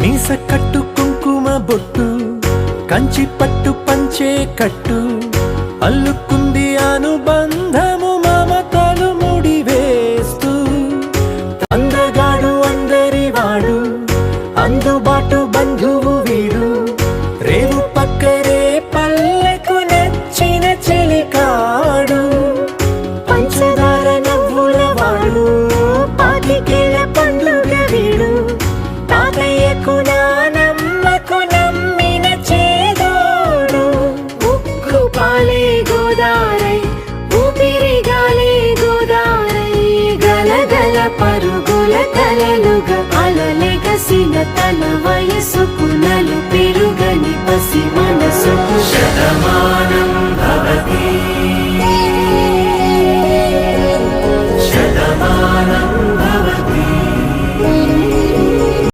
మీస కట్టు కుంకుమ బొట్టు కంచి పట్టు పంచే కట్టు అల్లుకుంది అనుబంధము మమతలు ముడివేస్తూ అందగాడు అందరి వాడు అందుబాటు బంధువు వీడు. పరుగుల కలలుగా అలలెగసిన తన వయసుకు నలు పెరుగని పసి మనసుకు శతమా